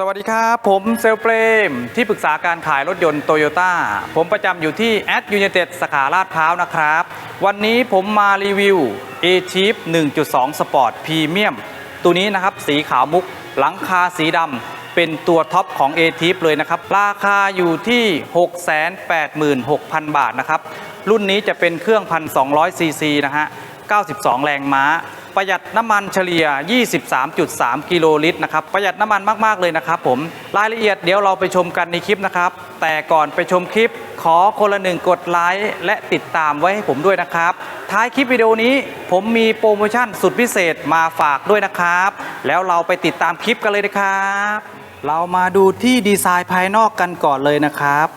สวัสดีครับ ผมเซลเปรม ที่ปรึกษาการขายรถยนต์โตโยต้าผมประจำอยู่ที่แอดยู i นเต็ดสาขาลาดพร้าวนะครับ วันนี้ผมมารีวิว a c h i e f 1.2 Sport Premium ตัวนี้นะครับ สีขาวมุก หลังคาสีดำเป็นตัวท็อปของ a t i p เลยนะครับ ราคาอยู่ที่ 686,000 บาทนะครับ รุ่นนี้จะเป็นเครื่อง 1,200ซีซีนะฮะ 92 แรงม้า ประหยัดน้ำมันเฉลี่ย 23.3 กิโลลิตรนะครับ ประหยัดน้ำมันมาก ๆ เลยนะครับผม รายละเอียดเดี๋ยวเราไปชมกันในคลิปนะครับ แต่ก่อนไปชมคลิปขอคนละหนึ่งกดไลค์และติดตามไว้ให้ผมด้วยนะครับ ท้ายคลิปวิดีโอนี้ผมมีโปรโมชั่นสุดพิเศษมาฝากด้วยนะครับ แล้วเราไปติดตามคลิปกันเลยนะครับ เรามาดูที่ดีไซน์ภายนอกกันก่อนเลยนะครับ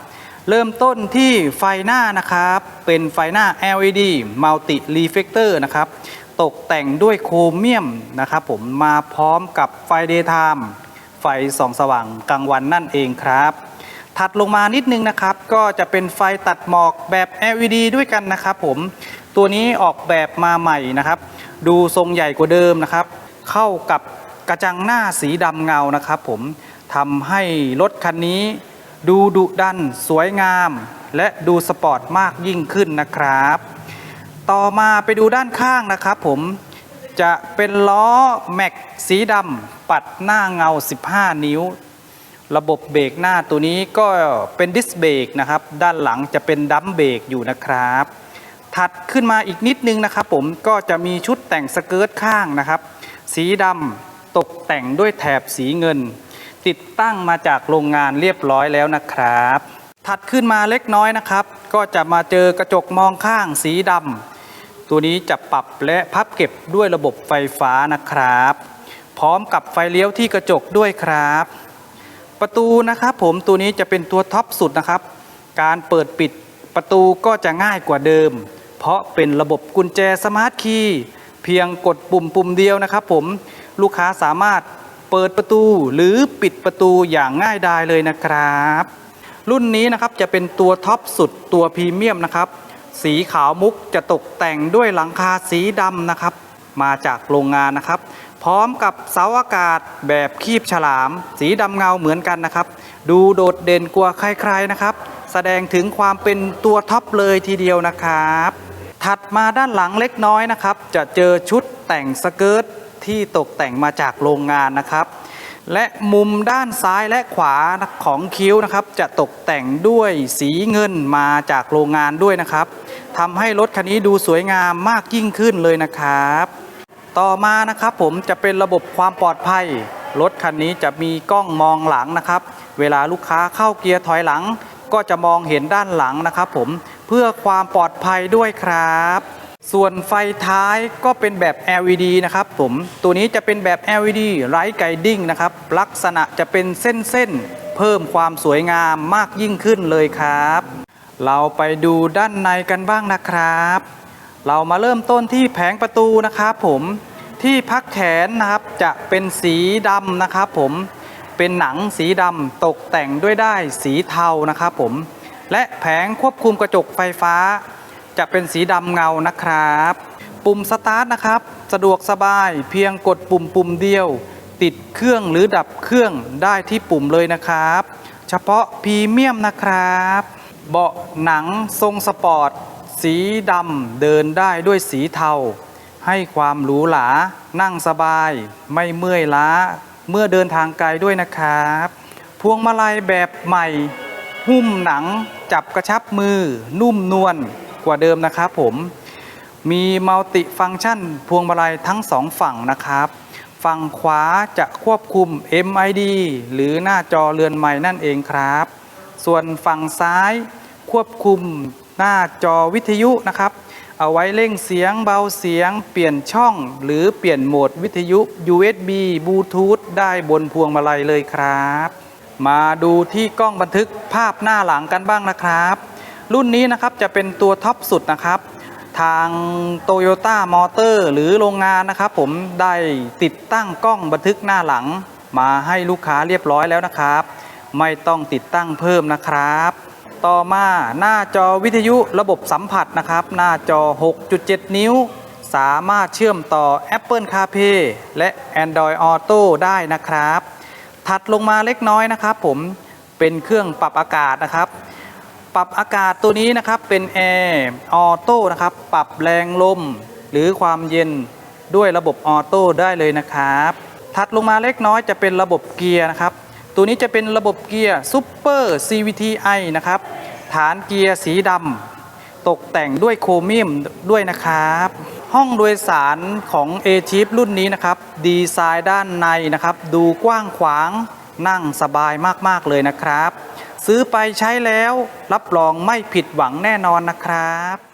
เริ่มต้นที่ไฟหน้านะครับ เป็นไฟหน้า LED Multi Reflector นะครับ ตกแต่งด้วยโครเมียมนะครับผมมาพร้อมกับไฟ Daytime ไฟส่องสว่างกลางวันนั่นเองครับ ถัดลงมานิดนึงนะครับ ก็จะเป็นไฟตัดหมอกแบบ LED ด้วยกันนะครับผมตัวนี้ออกแบบมาใหม่นะครับ ดูทรงใหญ่กว่าเดิมนะครับ เข้ากับกระจังหน้าสีดำเงานะครับผมทำให้รถคันนี้ดูดุดัน สวยงาม และดูสปอร์ตมากยิ่งขึ้นนะครับ ต่อมาไปดูด้านข้างนะครับผมจะเป็นล้อแม็กสีดำปัดหน้าเงา 15 นิ้ว ระบบเบรกหน้าตัวนี้ก็เป็นดิสเบรกนะครับ ด้านหลังจะเป็นดัมเบรกอยู่นะครับ ถัดขึ้นมาอีกนิดนึงนะครับผมก็จะมีชุดแต่งสเกิร์ตข้างนะครับ สีดำตกแต่งด้วยแถบสีเงิน ติดตั้งมาจากโรงงานเรียบร้อยแล้วนะครับ ถัดขึ้นมาเล็กน้อยนะครับ ก็จะมาเจอกระจกมองข้างสีดำ ตัวนี้จะปรับและพับเก็บด้วยระบบไฟฟ้านะครับ พร้อมกับไฟเลี้ยวที่กระจกด้วยครับ ประตูนะครับผมตัวนี้จะเป็นตัวท็อปสุดนะครับ การเปิดปิดประตูก็จะง่ายกว่าเดิม เพราะเป็นระบบกุญแจสมาร์ทคีย์เพียงกดปุ่มปุ่มเดียวนะครับ ผมลูกค้าสามารถเปิดประตูหรือปิดประตูอย่างง่ายดายเลยนะครับ รุ่นนี้นะครับจะเป็นตัวท็อปสุดตัวพรีเมียมนะครับ สีขาวมุกจะตกแต่งด้วยหลังคาสีดำนะครับ มาจากโรงงานนะครับ พร้อมกับเสาอากาศแบบคีบฉลาม สีดำเงาเหมือนกันนะครับ ดูโดดเด่นกว่าใครๆนะครับ แสดงถึงความเป็นตัวท็อปเลยทีเดียวนะครับ ถัดมาด้านหลังเล็กน้อยนะครับ จะเจอชุดแต่งสเกิร์ตที่ตกแต่งมาจากโรงงานนะครับ และมุมด้านซ้ายและขวาของคิ้วนะครับ จะตกแต่งด้วยสีเงินมาจากโรงงานด้วยนะครับ ทำให้รถคันนี้ดูสวยงามมากยิ่งขึ้นเลยนะครับ ต่อมานะครับผมจะเป็นระบบความปลอดภัย รถคันนี้จะมีกล้องมองหลังนะครับ เวลาลูกค้าเข้าเกียร์ถอยหลัง ก็จะมองเห็นด้านหลังนะครับผมเพื่อความปลอดภัยด้วยครับส่วนไฟท้ายก็เป็นแบบ LED นะครับผมตัวนี้จะเป็นแบบ LED ไร้ไกดิ้งนะครับ ลักษณะจะเป็นเส้นๆเพิ่มความสวยงามมากยิ่งขึ้นเลยครับ เราไปดูด้านในกันบ้างนะครับ เรามาเริ่มต้นที่แผงประตูนะครับผมที่พักแขนนะครับจะเป็นสีดำนะครับผมเป็นหนังสีดำตกแต่งด้วยได้สีเทานะครับผมและแผงควบคุมกระจกไฟฟ้า จะเป็นสีดำเงานะครับ ปุ่มสตาร์ทนะครับ สะดวกสบายเพียงกดปุ่มปุ่มเดียว ติดเครื่องหรือดับเครื่องได้ที่ปุ่มเลยนะครับ เฉพาะพรีเมียมนะครับ เบาะหนังทรงสปอร์ต สีดำเดินได้ด้วยสีเทา ให้ความหรูหรา นั่งสบาย ไม่เมื่อยล้า เมื่อเดินทางไกลด้วยนะครับ พวงมาลัยแบบใหม่ หุ้มหนัง จับกระชับมือ นุ่มนวลกว่าเดิมนะครับผม มีมัลติฟังก์ชัน พวงมาลัยทั้งสองฝั่งนะครับ ฝั่งขวาจะควบคุม MID หรือหน้าจอเรือนใหม่นั่นเองครับ ส่วนฝั่งซ้ายควบคุมหน้าจอวิทยุนะครับ เอาไว้เร่งเสียงเบาเสียง เปลี่ยนช่อง หรือเปลี่ยนโหมดวิทยุ USB บลูทูธได้บนพวงมาลัยเลยครับ มาดูที่กล้องบันทึกภาพหน้าหลังกันบ้างนะครับ รุ่นนี้นะครับจะเป็นตัวท็อปสุดนะครับทาง Toyota Motor หรือโรงงานนะครับผมได้ติดตั้งกล้องบันทึกหน้าหลัง มาให้ลูกค้าเรียบร้อยแล้วนะครับ ไม่ต้องติดตั้งเพิ่มนะครับ ต่อมาหน้าจอวิทยุระบบสัมผัสนะครับ หน้าจอ 6.7 นิ้ว สามารถเชื่อมต่อ Apple CarPlay และ Android Auto ได้นะครับ ถัดลงมาเล็กน้อยนะครับ ผมเป็นเครื่องปรับอากาศนะครับ ปรับอากาศตัวนี้นะครับเป็นแอร์ออโต้นะครับปรับแรงลม หรือความเย็นด้วยระบบออโต้ได้เลยนะครับ ถัดลงมาเล็กน้อยจะเป็นระบบเกียร์นะครับ ตัวนี้จะเป็นระบบเกียร์ Super CVTi นะครับ ฐานเกียร์สีดำตกแต่งด้วยโครเมียมด้วยนะครับ ห้องโดยสารของ a c h i p รุ่นนี้นะครับ ดีไซน์ด้านในนะครับ ดูกว้างขวางนั่งสบายมาก ๆ เลยนะครับ ซื้อไปใช้แล้วรับรองไม่ผิดหวังแน่นอนนะครับ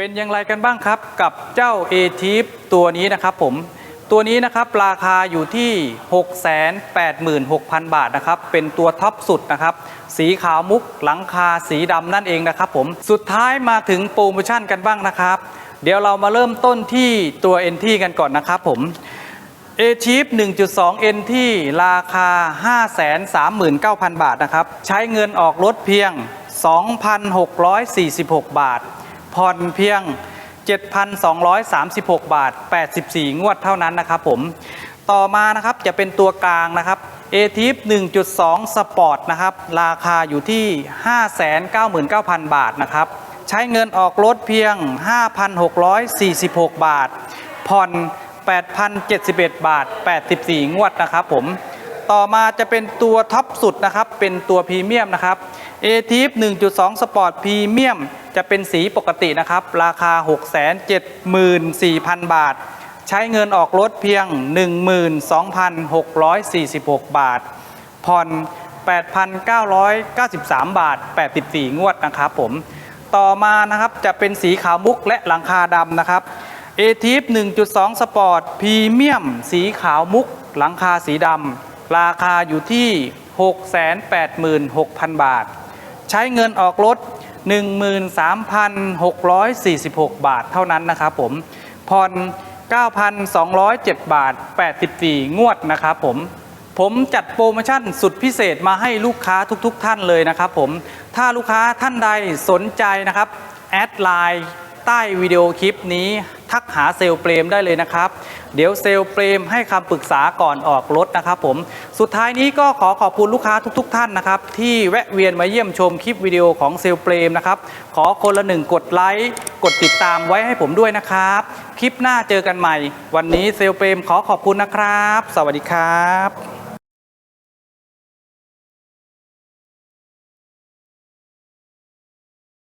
เป็นอย่างไรกันบ้างครับกับเจ้า a t i p ตัวนี้นะครับผมตัวนี้นะครับราคาอยู่ที่ 686,000 บาทนะครับเป็นตัวท็อปสุดนะครับสีขาวมุกหลังคาสีดำนั่นเองนะครับผมสุดท้ายมาถึงโปรโมชั่นกันบ้างนะครับ เดี๋ยวเรามาเริ่มต้นที่ตัว NT กันก่อนนะครับผม a c h i p 1.2 NT ราคา 539,000 บาทนะครับใช้เงินออกรถเพียง 2,646 บาท ผ่อนเพียง 7,236 บาท 84 งวดเท่านั้นนะครับผม ต่อมานะครับจะเป็นตัวกลางนะครับ a t i p 1.2 Sport นะครับ ราคาอยู่ที่ 599,000 บาทนะครับ ใช้เงินออกรถเพียง 5,646 บาท ผ่อน 8,071 บาท 84 งวดนะครับผม ต่อมาจะเป็นตัวท็อปสุดนะครับ เป็นตัวพรีเมียมนะครับ a t i p 1.2 Sport พรีเมียมจะเป็นสีปกตินะครับ ราคา 674,000 บาท ใช้เงินออกรถเพียง 12,646 บาท ผ่อน 8,993 บาท 84 งวดนะครับผม ต่อมานะครับจะเป็นสีขาวมุกและหลังคาดำนะครับ a t i p 1.2 Sport พรีเมียมสีขาวมุก หลังคาสีดำราคาอยู่ที่ 686,000 บาท ใช้เงินออกรถ 13,646 บาทเท่านั้นนะครับผมผ่อน 9,207 บาท 84 งวดนะครับผมผมจัดโปรโมชั่นสุดพิเศษมาให้ลูกค้าทุกๆทท่านเลยนะครับผมถ้าลูกค้าท่านใดสนใจนะครับ แอดไลน์ใต้วิดีโอคลิปนี้ ทักหาเซลล์เปรมได้เลยนะครับ เดี๋ยวเซลล์เปรมให้คำปรึกษาก่อนออกรถนะครับผม สุดท้ายนี้ก็ขอขอบคุณลูกค้าทุกๆท่านนะครับ ที่แวะเวียนมาเยี่ยมชมคลิปวิดีโอของเซลล์เปรมนะครับ ขอคนละหนึ่งกดไลค์ กดติดตามไว้ให้ผมด้วยนะครับ คลิปหน้าเจอกันใหม่ วันนี้เซลล์เปรมขอขอบคุณนะครับ สวัสดีครับ